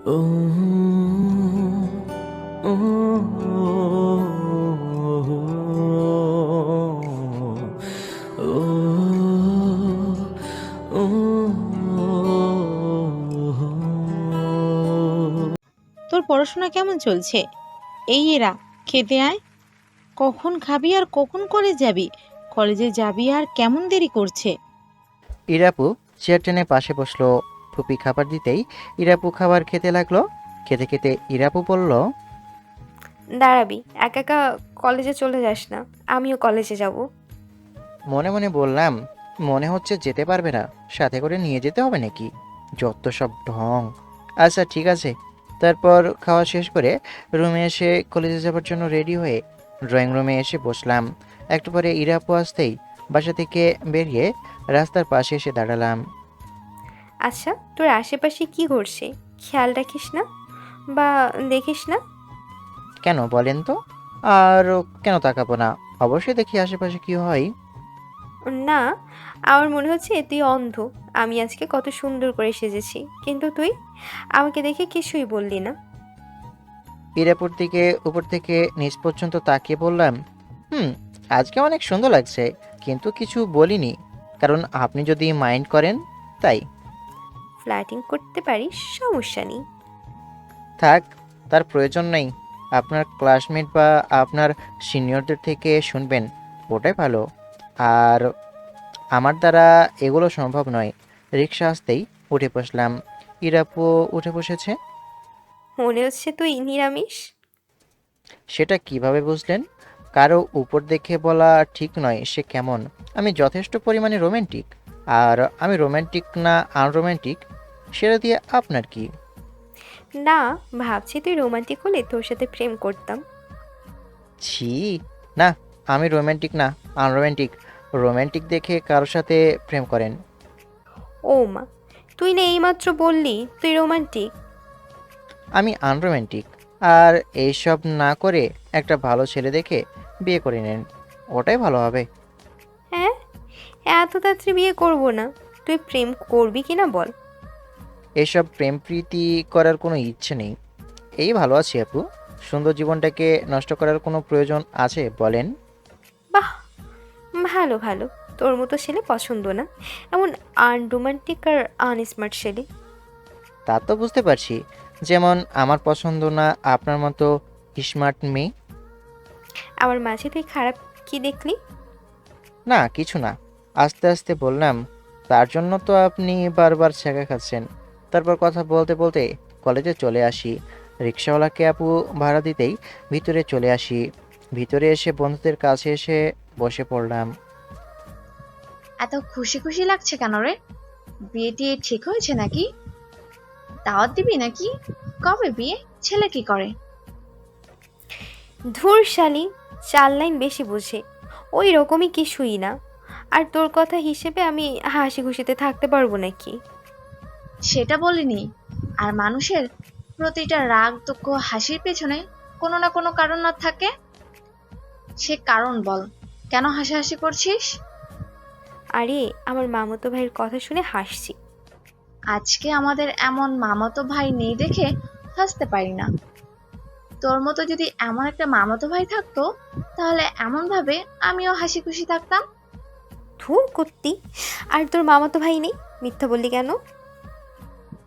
তোর পড়াশোনা কেমন চলছে? এই এরা, খেতে আয়। কখন খাবি আর কখন কলেজ যাবি? কলেজে যাবি আর কেমন দেরি করছে? ইরাপু, চেয়ার টেনে পাশে বসল ফুপি খাবার দিতেই ইরাপু খাবার খেতে লাগল। খেতে খেতে ইরাপু বলল দাঁড়াবি একা একা কলেজে চলে যাস না আমিও কলেজে যাব। মনে মনে বললাম মনে হচ্ছে যেতে পারবে না সাথে করে নিয়ে যেতে হবে নাকি? যত সব ঢং। আচ্ছা ঠিক আছে। তারপর খাওয়া শেষ করে রুমে এসে কলেজে যাওয়ার জন্য রেডি হয়ে ড্রয়িং রুমে এসে বসলাম। একটু পরে ইরাপু আসতেই বাসা থেকে বেরিয়ে রাস্তার পাশে এসে দাঁড়ালাম। আচ্ছা তোর আশেপাশে কি ঘটছে? খেয়াল রাখিস না? বা দেখিস না? কেন বলেন তো? আর কেন তাকাবো না? অবশ্যই দেখি আশেপাশে কি হয়। না আমার মনে হচ্ছে তুই অন্ধ। আমি আজকে কত সুন্দর করে সেজেছি। কিন্তু তুই? আমাকে দেখে কিছুই বললি না। ইরাপুর দিকে উপর থেকে নিচ পর্যন্ত তাকিয়ে বললাম হুম আজকে অনেক সুন্দর লাগছে। কিন্তু কিছু বলিনি। কারণ আপনি যদি মাইন্ড করেন তাই। ফ্ল্যাটিং করতে পারিস সমস্যা নেই। থাক তার প্রয়োজন নেই। আপনার ক্লাসমেট বা আপনার সিনিয়রদের থেকে শুনবেন ওটাই ভালো। আর আমার দ্বারা এগুলো সম্ভব নয়। রিক্সা আসতেই উঠে বসলাম। ইরাপু উঠে বসেছে? মনে হচ্ছে তুই নিরামিষ। সেটা কীভাবে বুঝলেন? কারও উপর দেখে বলা ঠিক নয় সে কেমন। আমি যথেষ্ট পরিমাণে রোমান্টিক। আর আমি রোমান্টিক না আনরোমান্টিক সেটা দিয়ে আপনার কি? না ভাবছি তুই রোমান্টিক হলে তোর সাথে প্রেম করতাম। ছি না আমি রোমান্টিক না আনরোমান্টিক রোমান্টিক দেখে কারোর সাথে প্রেম করেন। ও মা তুই না এইমাত্র বললি তুই রোমান্টিক আমি আনরোমান্টিক আর এইসব না করে একটা ভালো ছেলে দেখে বিয়ে করে নেন ওটাই ভালো হবে। এত তাড়াতাড়ি বিয়ে করব না। তুই প্রেম করবি কি না বল। এসব প্রেম প্রীতি করার কোনো ইচ্ছে নেই। এই ভালো আছি আপু। সুন্দর জীবনটাকে নষ্ট করার কোনো প্রয়োজন আছে বলেন? বাহ ভালো ভালো। তোর মতো ছেলে পছন্দ না। এমন আনরোমান্টিক আর আনস্মার্ট ছেলে। তা তো বুঝতে পারছি। যেমন আমার পছন্দ না আপনার মতো স্মার্ট মেয়ে। আমার মাঝে তুই খারাপ কি দেখলি? না কিছু না। আস্তে আস্তে বললাম তার জন্য তো আপনি বারবার ছেঁকা খাচ্ছেন। তারপর কথা বলতে বলতে কলেজে চলে আসি। রিক্সাওয়ালাকে আপু ভাড়া দিতেই ভিতরে চলে আসি। ভিতরে এসে বন্ধুদের কাছে এসে বসে পড়লাম। এত খুশি খুশি লাগছে কেন রে? বিয়ে টিয়ে ঠিক হয়েছে নাকি? দাওয়াত দিবি নাকি? কবে বিয়ে? ছেলে কি করে? ধুর শালি চার লাইন বেশি বোঝে। ওই রকমই কিছুই না। আর তোর কথা হিসেবে আমি হাসি খুশিতে থাকতে পারব নাকি? সেটা বলিনি। আর মানুষের প্রতিটা রাগ দুঃখ হাসির পেছনে কোনো না কোনো কারণ না থাকে? সে কারণ বল। কেন হাসাহাসি করছিস? আরে আমার মামতো ভাইয়ের কথা শুনে হাসছি। আজকে আমাদের এমন মামাতো ভাই নেই দেখে হাসতে পারি না। তোর মতো যদি এমন একটা মামাতো ভাই থাকতো তাহলে এমন ভাবে আমিও হাসি খুশি থাকতাম। ধুর করতি আর তোর মামা তো ভাই নেই মিথ্যা বললি কেন?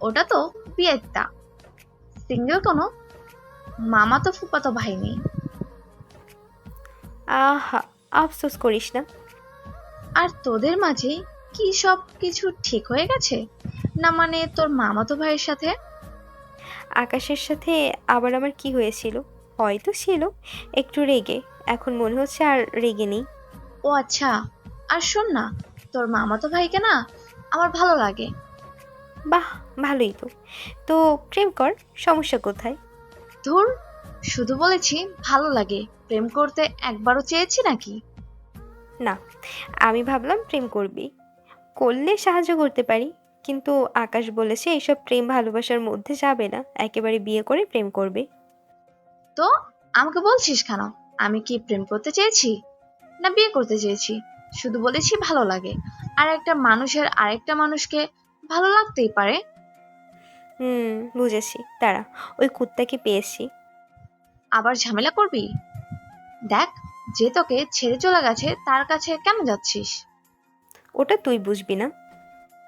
ওটা তো বিয়েরটা। সিঙ্গেল কোনো মামাতো ফুপাতো ভাই নেই। আহা আফসোস করিস না। আর তোদের মাঝে কি সব কিছু ঠিক হয়ে গেছে? না মানে তোর মামাতো ভাইয়ের সাথে? আকাশের সাথে আবার আমার কি হয়েছিল? হয়তো ছিল। একটু রেগে এখন মনে হচ্ছে আর রেগে নেই। ও আচ্ছা আর শোন না তোর মামাতো ভাইকে না আমার ভালো লাগে। বাহ ভালোই তো। তো প্রেম কর সমস্যা কোথায়? ধুর শুধু বলেছি ভালো লাগে। প্রেম করতে একবারও চেয়েছি নাকি? না আমি ভাবলাম প্রেম করবি। করলে সাহায্য করতে পারি কিন্তু আকাশ বলেছে এইসব প্রেম ভালোবাসার মধ্যে যাবে না একেবারে বিয়ে করে প্রেম করবে। তো আমাকে বলছিস কেন? আমি কি প্রেম করতে চেয়েছি না বিয়ে করতে চেয়েছি? শুধু বলেছি ভালো লাগে। আর একটা মানুষের আরেকটা মানুষকে ভালো লাগতেই পারে। হুম বুঝেছি। তারা ওই কুত্তাকে পেয়েছি। আবার ঝামেলা করবি? দেখ যে তোকে ছেড়ে চলে গেছে তার কাছে কেন যাচ্ছিস? ওটা তুই বুঝবি না।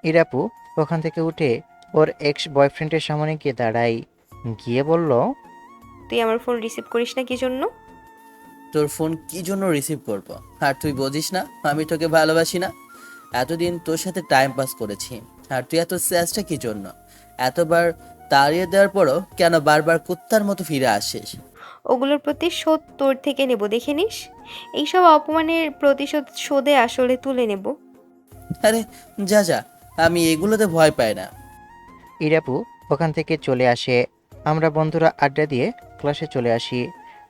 ইরাপু ওখান থেকে উঠে ওর এক্স বয়ফ্রেন্ডের সামনে গিয়ে দাঁড়াই। গিয়ে বলল তুই আমার ফোন রিসিভ করিস না কি জন্য? তোর ফোন কি জন্য রিসিভ করব? আর তুই বুঝিস না আমি তোকে ভালোবাসি না। এতদিন তোর সাথে টাইম পাস করেছি আর তুই এত স্যাসটা কি জন্য? এতবার তাড়িয়ে দেওয়ার পরও কেন বারবার কুত্তার মতো ফিরে আসিস? ওগুলোর প্রতি শোধ তোর থেকে নেব দেখে নিস? এইসব অপমানের প্রতিশোধ শোধে আসলে তুলে নেব। আরে যা যা আমি এগুলোতে ভয় পাই না। ইরাপু ওখান থেকে চলে আসে। আমরা বন্ধুরা আড্ডা দিয়ে ক্লাসে চলে আসি।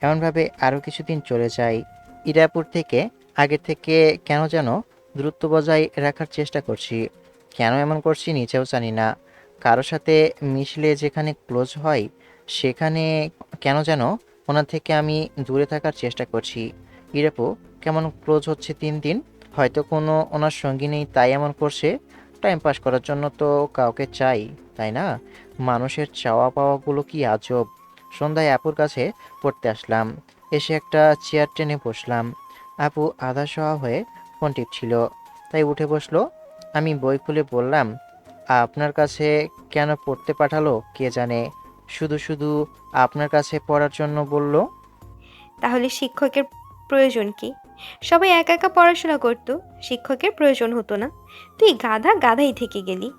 এমনভাবে আরও কিছুদিন চলে যায়। ইরাপুর থেকে, আগের থেকে কেন যেন দূরত্ব বজায় রাখার চেষ্টা করছি। কেন এমন করছি নিচেও জানি না। কারও সাথে মিশলে যেখানে ক্লোজ হয়, সেখানে কেন যেন ওনার থেকে আমি দূরে থাকার চেষ্টা করছি। ইরাপু, কেমন ক্লোজ হচ্ছে তিন দিন? হয়তো কোনো ওনার সঙ্গী নেই, তাই এমন করছে। টাইম পাস করার জন্য তো কাউকে চাই, তাই না? মানুষের চাওয়া পাওয়াগুলো কি আজব? সন্ধ্যায় আপুর কাছে পড়তে আসলাম। এসে একটা চেয়ার টেনে বসলাম। আপু আধা শোয়া হয়ে ফোন টিপছিল। তাই উঠে বসল। আমি বই খুলে বললাম, আপনার কাছে কেন পড়তে পাঠালো, কে জানে? শুধু শুধু আপনার কাছে পড়ার জন্য বলল। তাহলে শিক্ষকের প্রয়োজন কি? সবাই একা একা পড়াশোনা করতো, শিক্ষকের প্রয়োজন হতো না। তুই গাধা গাধাই থেকে গেলি।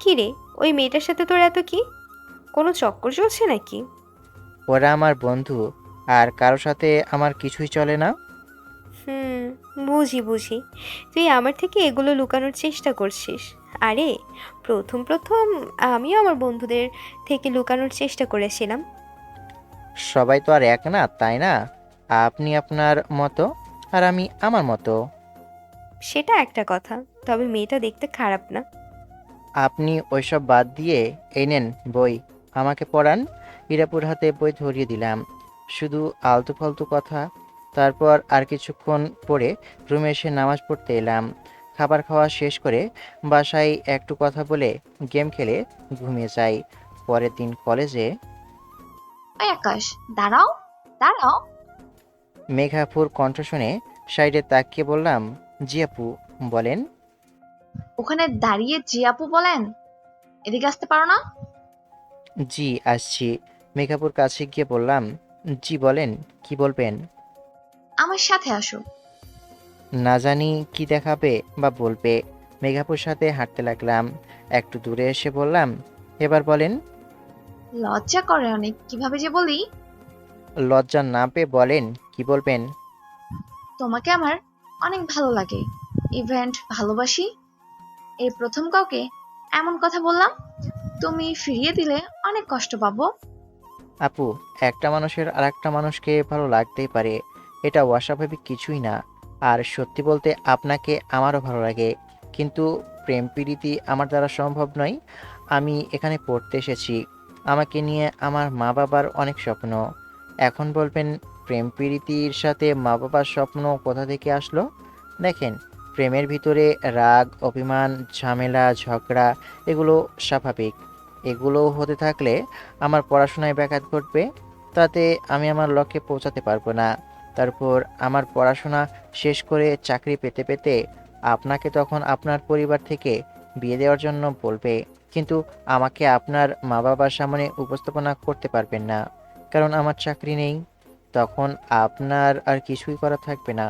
কি রে, ওই মেয়েটার সাথে তোর এত কি? কোনো চক্কর চলছে নাকি? ওরা আমার বন্ধু আর কারও সাথে আমার কিছুই চলে না? হুম বুঝি বুঝি। তুই আমার থেকে এগুলো লুকানোর চেষ্টা করছিস। আরে প্রথম প্রথম আমিও আমার বন্ধুদের থেকে লুকানোর চেষ্টা করেছিলাম। সবাই তো আর এক না তাই না? আপনি আপনার মতো আর আমি আমার মতো। সেটা একটা কথা তবে মেয়েটা দেখতে খারাপ না। আপনি ওইসব বাদ দিয়ে এই নেন বই। আমাকে পড়ান। ইরাপুর হাতে বই ধরিয়ে দিলাম। শুধু আলতু ফালতু কথা। তারপর আর কিছুক্ষণ পরে রুমে এসে নামাজ পড়তে এলাম। খাবার খাওয়া শেষ করে বাসায় একটু কথা বলে গেম খেলে ঘুমিয়ে যাই। পরের দিন কলেজে ওই আকাশ দাঁড়াও দাঁড়াও। মেঘাপুর কণ্ঠ শুনে সাইডে তাকিয়ে বললাম জি আপু বলেন। ওখানে দাঁড়িয়ে জি আপু বলেন? এদিকে আসতে পারো না? জি আসছি। মেঘাপুর কাছে গিয়ে বললাম জি বলেন কি বলবেন? আমার সাথে আসো। না জানি কি দেখাবে বা বলবে। মেঘাপুর সাথে হাঁটতে লাগলাম। একটু দূরে এসে বললাম এবার বলেন। লজ্জা করে অনেক কীভাবে যে বলি? লজ্জা না পেয়ে বলেন কি বলবেন? তোমাকে আমার অনেক ভালো লাগে। ইভেন্ট ভালোবাসি। এই প্রথম কাউকে এমন কথা বললাম তুমি ফিরিয়ে দিলে অনেক কষ্ট পাবো। আপু, একটা মানুষের আর একটা মানুষকে ভালো লাগতেই পারে এটা অস্বাভাবিক কিছুই না। আর সত্যি বলতে আপনাকে আমারও ভালো লাগে, কিন্তু প্রেম প্রীতি আমার দ্বারা সম্ভব নয়। আমি এখানে পড়তে এসেছি। আমাকে নিয়ে আমার মা বাবার অনেক স্বপ্ন। এখন বলবেন, প্রেম প্রীতির সাথে মা বাবার স্বপ্ন কোথা থেকে আসলো? দেখেন, প্রেমের ভিতরে রাগ, অভিমান, ঝামেলা, ঝগড়া, এগুলো স্বাভাবিক। এগুলো হতে থাকলে আমার পড়াশোনায় ব্যাঘাত ঘটবে, তাতে আমি আমার লক্ষ্যে পৌঁছাতে পারব না। তারপর আমার পড়াশোনা শেষ করে চাকরি পেতে পেতে আপনাকে তখন আপনার পরিবার থেকে বিয়ে দেওয়ার জন্য বলবে, কিন্তু আমাকে আপনার মা বাবার সামনে উপস্থাপনা করতে পারবেন না, কারণ আমার চাকরি নেই। তখন আপনার আর কিছুই করা থাকবে না।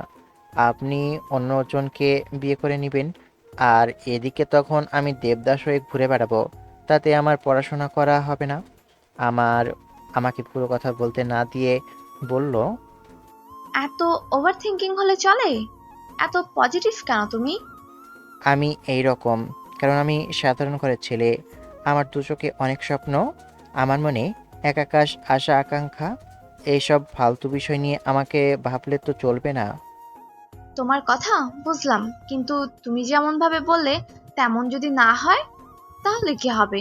আপনি অন্যজনকে বিয়ে করে নেবেন, আর এদিকে তখন আমি দেবদাস হয়ে ঘুরে বেড়াবো। তাতে আমার পড়াশোনা করা হবে না। আমার আমাকে পুরো কথা বলতে না দিয়ে বলল এত ওভার থিঙ্কিং হলে চলে? এত পজিটিভ কেন তুমি? আমি এই রকম কারণ আমি সাধারণ ঘরের ছেলে। আমার দু চোখে অনেক স্বপ্ন আমার মনে এক আকাশ আশা আকাঙ্ক্ষা। এইসব ফালতু বিষয় নিয়ে আমাকে ভাবলে তো চলবে না। তোমার কথা বুঝলাম কিন্তু তুমি যেমন ভাবে বললে তেমন যদি না হয় তাহলে কি হবে?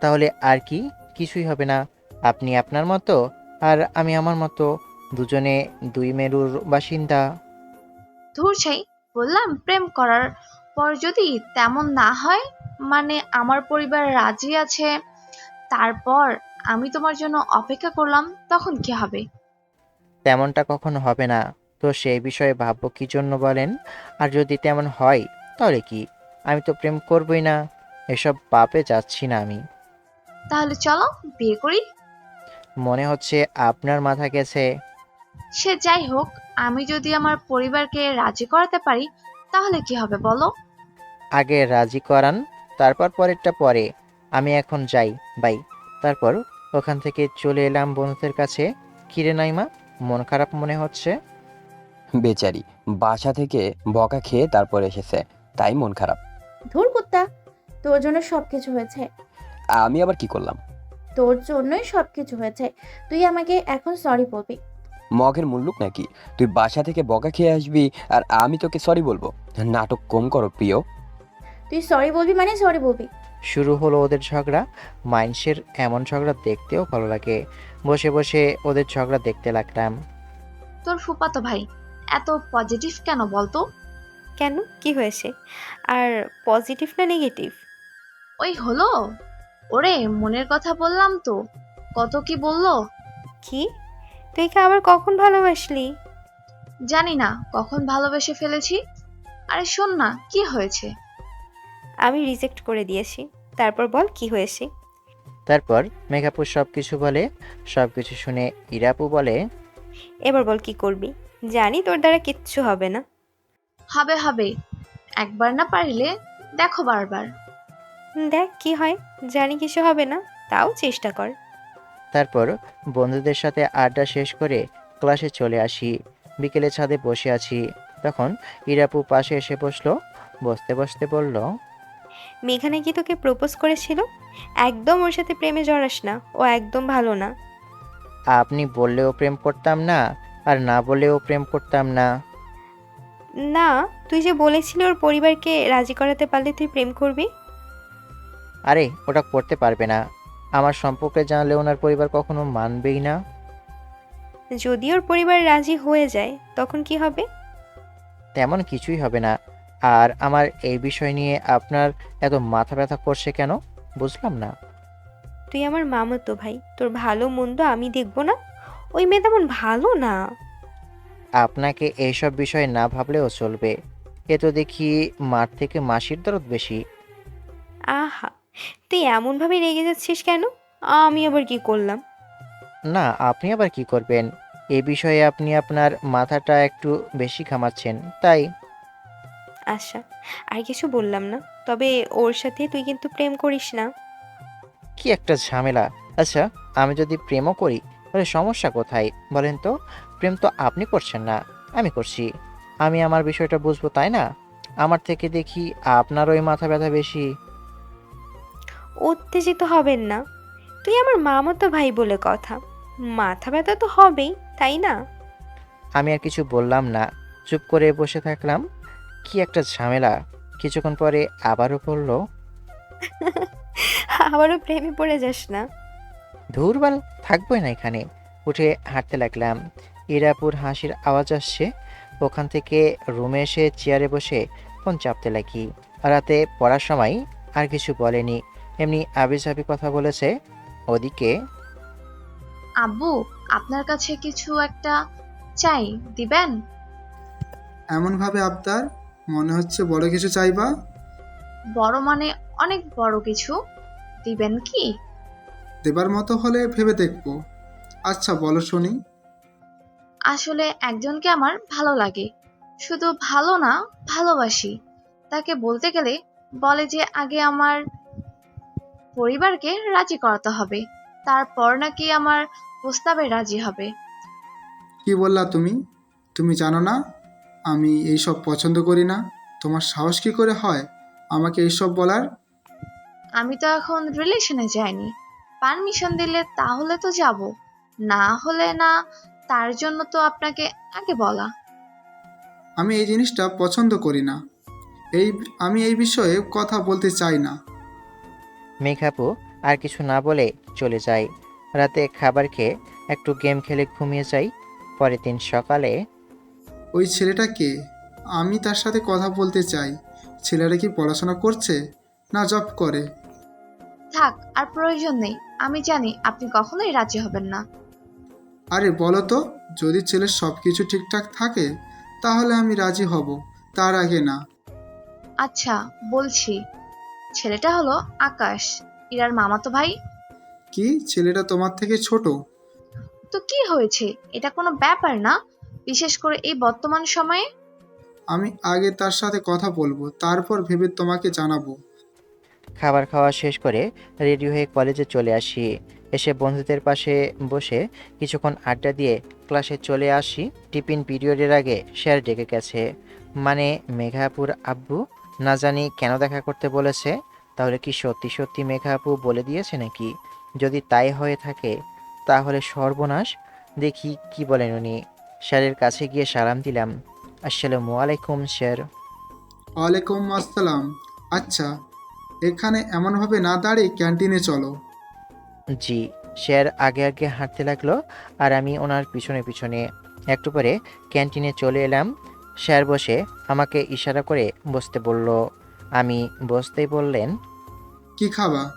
তাহলে আর কি? কিছুই হবে না। আপনি আপনার মতো আর আমি আমার মতো। দুজনে দুই মেরুর বাসিন্দা। ধুর ছাই বললাম প্রেম করার পর যদি তেমন না হয় মানে আমার পরিবার রাজি আছে তারপর আমি তোমার জন্য অপেক্ষা করলাম তখন কি হবে? তেমনটা কখনো হবে না। তো সেই বিষয়ে ভাববো কি জন্য বলেন? আর যদি তেমন হয় তাহলে কি? আমি তো প্রেম করবই না। এসব পাপে যাচ্ছি না আমি। তাহলে চলো বিয়ে করি। মনে হচ্ছে আপনার মাথা গেছে। সে যাই হোক আমি যদি আমার পরিবারকে রাজি করাতে পারি তাহলে কি হবে বলো? আগে রাজি করান তারপর পরেরটা পরে। আমি এখন যাই বাই। তারপর ওখান থেকে চলে এলাম বন্ধুদের কাছে। কিরে নাইমা মন খারাপ মনে হচ্ছে? বেচারি বাসা থেকে বকা খেয়ে তারপর এসেছে তাই মন খারাপ। ধুর কুত্তা তোর জন্য সব কিছু হয়েছে। আমি আবার কি করলাম? তোর জন্যই সব কিছু হয়েছে। তুই আমাকে এখন সরি বলবি। মগের মুল্লুক নাকি? তুই বাসা থেকে বকা খেয়ে আসবি আর আমি তোকে সরি বলব। নাটক কম করো প্রিয়। তুই সরি বলবি মানে সরি বলবি। শুরু হলো ওদের ঝগড়া। মাইন্সের এমন ঝগড়া দেখতেও ভালো লাগে। বসে বসে ওদের ঝগড়া দেখতে লাগলাম। তোর ফুপাতো ভাই এত পজিটিভ কেন বলতো? কেন? কি হয়েছে? আর পজিটিভ না নেগেটিভ ওই হলো? ওরে মনের কথা বললাম তো। কত কি বলল? কি? তুই কি আবার কখন ভালোবাসলি? জানি না কখন ভালোবেসে ফেলেছি। আরে শোন না কি হয়েছে? আমি রিজেক্ট করে দিয়েছি। তারপর বল কি হয়েছে? তারপর মেঘাপু সব কিছু বলে সব কিছু শুনে ইরাপু বলে এবার বল কি করবি? জানি তোর দ্বারা কিচ্ছু হবে না। হবে হবে। একবার না পারলে দেখো বারবার। দেখ কি হয়? জানি কিছু হবে না তাও চেষ্টা কর। তারপর বন্ধুদের সাথে আড্ডা শেষ করে ক্লাসে চলে আসি। বিকেলে ছাদে বসে আছি। তখন ইরাপু পাশে এসে বসল বসতে বসতে বলল মেঘা কি তোকে প্রপোজ করেছিল? একদম ওর সাথে প্রেমে জড়াস না ও একদম ভালো না। আপনি বললেও প্রেম করতাম না আর না বললেও প্রেম করতাম না। না তুই যে বলেছিলি ওর পরিবারকে রাজি করাতে পারলে তুই প্রেম করবি? আরে ওটা করতে পারবে না। আমার সম্পর্কে জানলে ওনার পরিবার কখনো মানবেই না। যদি ওর পরিবার রাজি হয়ে যায় তখন কি হবে? তেমন কিছুই হবে না। আর আমার এই বিষয় নিয়ে আপনার এত মাথা ব্যথা করছে কেন? বুঝলাম না। তুই আমার মামাতো ভাই। তোর ভালো মন্দ আমি দেখব না? ওই মেয়ে তেমন ভালো না। আপনাকে এইসব বিষয়ে না ভাবলেও চলবে। এ তো দেখি মার থেকে মাসির দরদ বেশি। আহা তুই এমনভাবে রেগে যাচ্ছিস কেন? আমি আবার কি করলাম? না আপনি আবার কি করবেন? এই বিষয়ে আপনি আপনার মাথাটা একটু বেশি ঘামাচ্ছেন তাই। আচ্ছা আর কিছু বললাম না। তবে ওর সাথে তুই কিন্তু প্রেম করিস না। কি একটা ঝামেলা। আচ্ছা আমি যদি প্রেমও করি তাহলে সমস্যা কোথায়? বলেন তো প্রেম তো আপনি করছেন না আমি করছি। আমি আমার বিষয়টা বুঝব তাই না? আমার থেকে দেখি আপনার ওই মাথা ব্যথা বেশি। উত্তেজিত হবেন না। তুই আমার মামাতো ভাই বলে কথা। মাথা ব্যথা তো হবেই তাই না? আমি আর কিছু বললাম না। চুপ করে বসে থাকলাম। কি একটা ঝামেলা। কিছুক্ষণ পরে আবারও বলল আবারও প্রেমে পড়ে যাস না। ধুরবাল থাকবোই না এখানে। উঠে হাঁটতে লাগলাম। ইরাপুর হাসির আওয়াজ আসছে। ওখান থেকে রুমে এসে চেয়ারে বসে ফোন চাপতে লাগি। রাতে পড়ার সময় আর কিছু বলেনি। এমনি আবিজাবি কথা বলেছে। ওদিকে আব্বু আপনার কাছে কিছু একটা চাই দিবেন? এমনভাবে আবদার? মনে হচ্ছে বড় কিছু চাইবা? বড় মানে অনেক বড় কিছু। দিবেন কি? দেবার মতো হলে ভেবে দেখব। আচ্ছা বলো শুনি। আসলে একজনকে আমার ভালো লাগে। শুধু ভালো না ভালোবাসি। তাকে বলতে গেলে বলে যে আগে আমার পরিবারকে রাজি করাতে হবে। তারপর নাকি আমার প্রস্তাবে রাজি হবে। কি বললা তুমি? তুমি জানো না? আমি এইসব পছন্দ করি না। তোমার সাহস কি করে হয় আমাকে এইসব বলার? আমি তো এখন রিলেশনে যাইনি। পারমিশন দিলে তাহলে তো যাব। না হলে না তার জন্য তো আপনাকে আগে বলা। আমি এই জিনিসটা পছন্দ করি না। এই আমি এই বিষয়ে কথা বলতে চাই না। মেঘাপু আর কিছু না বলে চলে যায়। রাতে খাবার খেয়ে একটু গেম খেলে ঘুমিয়ে যাই। পরের দিন সকালে ওই ছেলেটা কে? আমি তার সাথে কথা বলতে চাই। ছেলেটা কি পড়াশোনা করছে? না জব করে। থাক আর প্রয়োজন নেই। আমি জানি আপনি কখনোই রাজি হবেন না। আরে বলো তো যদি ছেলের সব কিছু ঠিকঠাক থাকে তাহলে আমি রাজি হব। তার আগে না। আচ্ছা বলছি। ছেলেটা হলো আকাশ। ইরার মামাতো ভাই। কি? ছেলেটা তোমার থেকে ছোট? তো কি হয়েছে? এটা কোনো ব্যাপার না। বিশেষ করে এই বর্তমান সময়ে। আমি আগে তার সাথে কথা বলব তারপর ভেবে তোমাকে জানাব। খাবার খাওয়া শেষ করে রেডি হয়ে কলেজে চলে আসি। এসে বন্ধুদের পাশে বসে কিছুক্ষণ আড্ডা দিয়ে ক্লাসে চলে আসি। টিফিন পিরিয়ডের আগে স্যার ডেকে গেছে। মানে মেঘাপুর আব্বু না জানি কেন দেখা করতে বলেছে তাহলে কি সত্যি সত্যি মেঘা আপু বলে দিয়েছে নাকি? যদি তাই হয়ে থাকে তাহলে সর্বনাশ। দেখি কি বলেন উনি। স্যারের কাছে গিয়ে সালাম দিলাম। আসসালামু আলাইকুম স্যার। ওয়ালাইকুম আসসালাম। আচ্ছা এখানে এমনভাবে না দাঁড়িয়ে ক্যান্টিনে চলো। জি স্যার আগে আগে হাঁটতে লাগল আর আমি ওনার পিছনে পিছনে। একটু পরে ক্যান্টিনে চলে এলাম। স্যার বসে আমাকে ইশারা করে বসতে বলল আমি বসতেই বললেন? কি খাবা?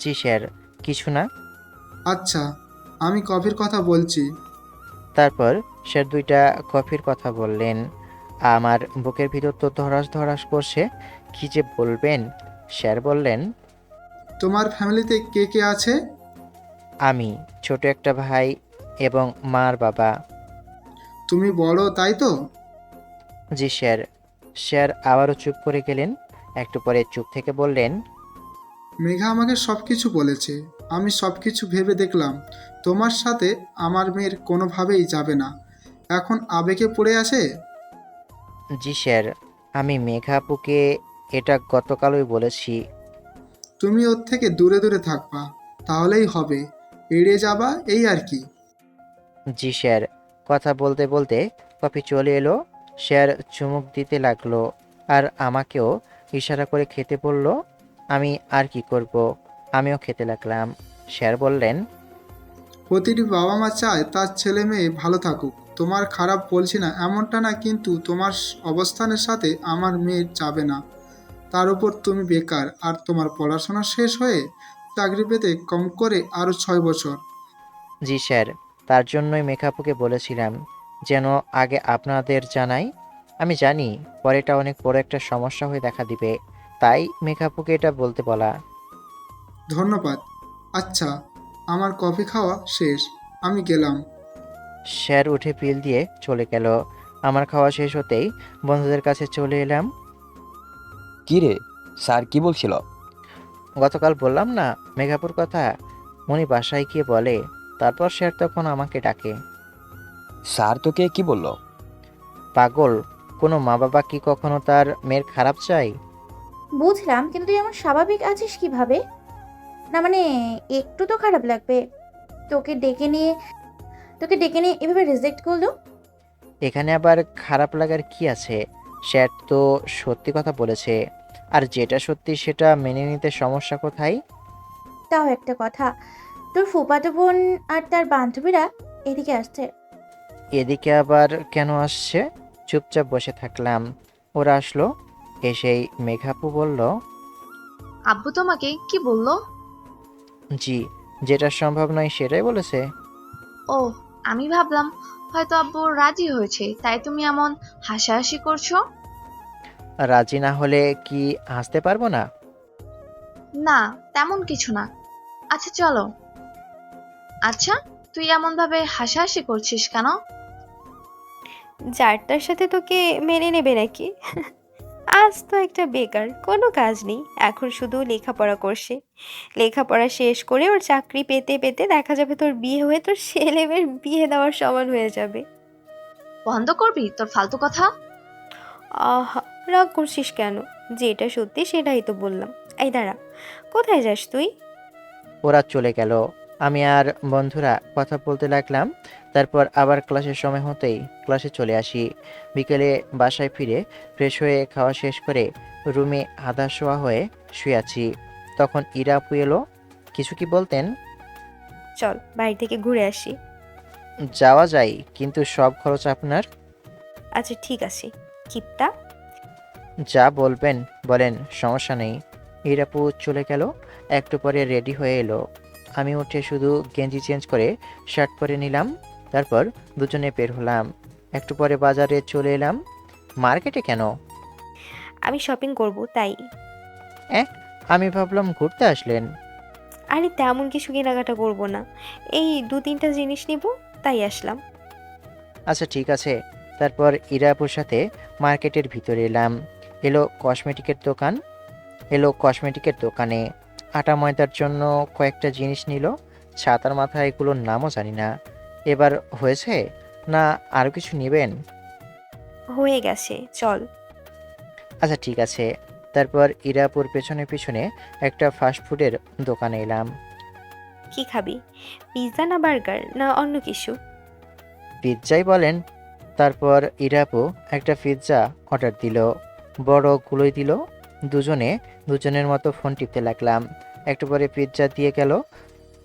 জি স্যার কিছু না। আচ্ছা আমি কফির কথা বলছি। তারপর স্যার দুইটা কফির কথা বললেন। আমার বুকের ভিতর তো ধরাস ধরাস করছে কি যে বলবেন? স্যার বললেন তোমার ফ্যামিলিতে কে কে আছে? আমি ছোট একটা ভাই এবং মার বাবা। তুমি বড় তাই তো? জি স্যার। স্যার আবারও চুপ করে গেলেন। একটু পরে চুপ থেকে বললেন মেঘা আমাকে সব কিছু বলেছে। আমি সব কিছু ভেবে দেখলাম। তোমার সাথে আমার মেয়ের কোনোভাবেই যাবে না। এখন আবেগে পড়ে আছে? জি স্যার। আমি মেঘা আপুকে এটা গতকালই বলেছি। তুমি ওর থেকে দূরে দূরে থাকবা। তাহলেই হবে। এড়িয়ে যাবা এই আর কি। জি স্যার। কথা বলতে বলতে কফি চলে এলো স্যার চুমুক দিতে লাগল আর আমাকেও ইশারা করে খেতে বলল আমি আর কি করব? আমিও খেতে লাগলাম। স্যার বললেন প্রতিটি বাবা মা চায় তার ছেলে মেয়ে ভালো থাকুক। তোমার খারাপ বলছি না এমনটা না কিন্তু তোমার অবস্থানের সাথে আমার মেয়ে যাবে না। তার উপর তুমি বেকার আর তোমার পড়াশোনা শেষ হয়ে চাকরি পেতে কম করে আরও ছয় বছর। জি স্যার। তার জন্যই মেঘাপুকে বলেছিলাম যেন আগে আপনাদের জানাই। আমি জানি পরেটা অনেক বড় একটা সমস্যা হয়ে দেখা দিবে তাই মেঘাপুকে এটা বলতে বলা। ধন্যবাদ। আচ্ছা আমার কফি খাওয়া শেষ আমি গেলাম। স্যার উঠে পিল দিয়ে চলে গেল। আমার খাওয়া শেষ হতেই বন্ধুদের কাছে চলে এলাম। কি রে স্যার কি বলছিল? গতকাল বললাম না মেঘাপুর কথা। উনি বাসায় গিয়ে বলে তারপর স্যার তখন আমাকে ডাকে। স্যার তোকে কি বলল? পাগল কোনো মা বাবা কি কখনো তার মেয়ের খারাপ চাই বুঝলাম কিন্তু তুই আমার স্বাভাবিক আছিস কীভাবে? না মানে একটু তো খারাপ লাগবে। তোকে ডেকে নিয়ে তোকে ডেকে নিয়ে এভাবে রিজেক্ট করল? এখানে আবার খারাপ লাগার কি আছে? স্যার তো সত্যি কথা বলেছে। আর যেটা সত্যি সেটা মেনে নিতে সমস্যা কোথায়? তাও একটা কথা। তোর ফুপাতো বোন আর তার বান্ধবীরা এদিকে আসছে। এদিকে আবার কেন আসছে? চুপচাপ বসে থাকলাম। ওরা আসলো এসেই মেঘাপু বলল আব্বু তোমাকে কি বলল? জি যেটা সম্ভব নয় সেটাই বলেছে। ও আমি ভাবলাম হয়তো আব্বু রাজি হয়েছে তাই তুমি এমন হাসাহাসি করছ? রাজি না হলে কি হাসতে পারব না? না তেমন কিছু না। আচ্ছা চলো। আচ্ছা তুই এমন ভাবে হাসাহাসি করছিস কেন? যার তার সাথে তোকে মেনে নেবে নাকি? আজ তো একটা বেকার কোনো কাজ নেই। এখন শুধু লেখাপড়া করছে। লেখাপড়া শেষ করে ওর চাকরি পেতে পেতে দেখা যাবে তোর বিয়ে হয়ে তোর ছেলেমেয়ের বিয়ে দেওয়ার সমান হয়ে যাবে। বন্ধ করবি তোর ফালতু কথা? আহা রাগ করছিস কেন? যেটা সত্যি সেটাই তো বললাম। এই দাঁড়া কোথায় যাস তুই? ওরা চলে গেল। আমি আর বন্ধুরা কথা বলতে লাগলাম। তারপর আবার ক্লাসের সময় হতেই ক্লাসে চলে আসি। বিকেলে বাসায় ফিরে ফ্রেশ হয়ে খাওয়া শেষ করে রুমে আধা শোয়া হয়ে শুয়ে আছি। তখন ইরা আপু এলো কিছু কি বলতেন? চল বাড়ি থেকে ঘুরে আসি। যাওয়া যায় কিন্তু সব খরচ আপনার? আচ্ছা ঠিক আছে। কিপটা? যা বলবেন বলেন সমস্যা নেই। ইরাপু চলে গেল একটু পরে রেডি হয়ে এলো। আমি উঠে শুধু গেঞ্জি চেঞ্জ করে শার্ট পরে নিলাম তারপর দুজনে বের হলাম। একটু পরে বাজারে চলে এলাম। মার্কেটে কেন? আমি শপিং করব তাই। আমি ভাবলাম ঘুরতে আসলেন। আরে তেমন কিছু কেনাকাটা করব না। এই দু তিনটা জিনিস নিব তাই আসলাম। আচ্ছা ঠিক আছে। তারপর ইরাপুর সাথে মার্কেটের ভিতরে এলাম। এলো কসমেটিকের দোকান। এলো কসমেটিকের দোকানে। আটা ময়দার জন্য কয়েকটা জিনিস নিল। ছাতার মাথায় এগুলোর নামও জানি না। এবার হয়েছে? না আরও কিছু নেবেন? হয়ে গেছে চল। আচ্ছা ঠিক আছে। তারপর ইরাপুর পেছনে পিছনে একটা ফাস্টফুডের দোকানে এলাম। কি খাবি? পিৎজা না বার্গার না অন্য কিছু? পিৎজাই বলেন। তারপর ইরাপু একটা পিৎজা অর্ডার দিল। বড় গুলোই দিল। দুজনে দুজনের মতো ফোন টিপতে লাগলাম। একটু পরে পিৎজা দিয়ে গেল।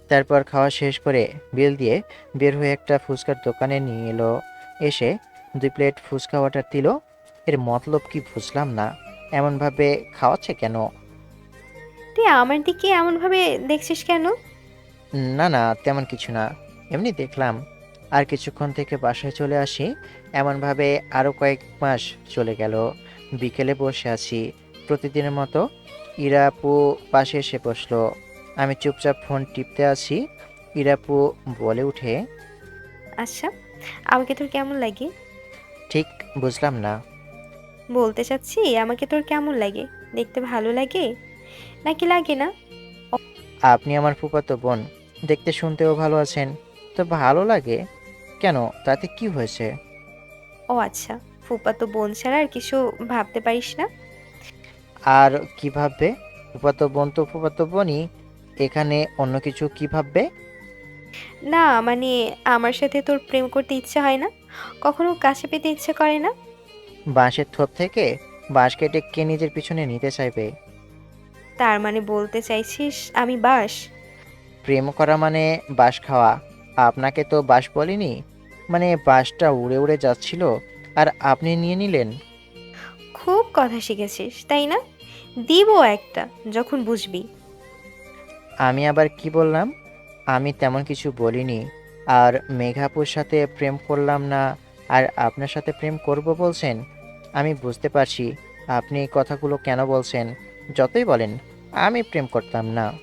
তারপর খাওয়া শেষ করে বিল দিয়ে বের হয়ে একটা ফুচকার দোকানে নিয়ে এলো। এসে দুই প্লেট ফুচকা অর্ডার দিল। এর মতলব কি বুঝলাম না। এমনভাবে খাওয়াচ্ছে কেন? তুই আমার দিকে এমনভাবে দেখছিস কেন? না না তেমন কিছু না। এমনি দেখলাম। আর কিছুক্ষণ থেকে বাসায় চলে আসি। এমনভাবে আরও কয়েক মাস চলে গেল। বিকেলে বসে আছি। প্রতিদিনের মতো ইরাপু পাশে এসে বসল। আমি চুপচাপ ফোন টিপতে আছি। ইরাপু বলে উঠে আচ্ছা আমাকে তোর কেমন লাগে? ঠিক বুঝলাম না। বলতে চাচ্ছি আমাকে তোর কেমন লাগে? দেখতে ভালো লাগে? নাকি লাগে না? আপনি আমার ফুফাতো বোন দেখতে শুনতেও ভালো আছেন। তো ভালো লাগে? কেন? তাতে কি হয়েছে? ও আচ্ছা ফুপা তো বোন ছাড়া আর কিছু ভাবতে পারিস না? আর কি ভাববে? ফুফাতো বোন তো ফুফাতো বোনই এখানে অন্য কিছু কি ভাববে? না মানে আমার সাথে তোর প্রেম করতে ইচ্ছে হয় না? কখনো কাছে পেতে ইচ্ছে করে না? বাঁশের থোপ থেকে বাঁশ কেটে কে নিজের পিছনে নিতে চাইবে? তার মানে বলতে চাইছিস আমি বাস প্রেম করা মানে বাঁশ খাওয়া। আপনাকে তো বাঁশ বলিনি? মানে বাঁশটা উড়ে উড়ে যাচ্ছিল আর আপনি নিয়ে নিলেন। খুব কথা শিখেছিস তাই না? দিব একটা, যখন বুঝবি। আমি আবার কি বললাম? আমি তেমন কিছু বলিনি। আর মেঘাপুর সাথে প্রেম করলাম না, আর আপনার সাথে প্রেম করব বলছেন? আমি বুঝতে পারছি, আপনি কথাগুলো কেন বলছেন? যতই বলেন, আমি প্রেম করতাম না।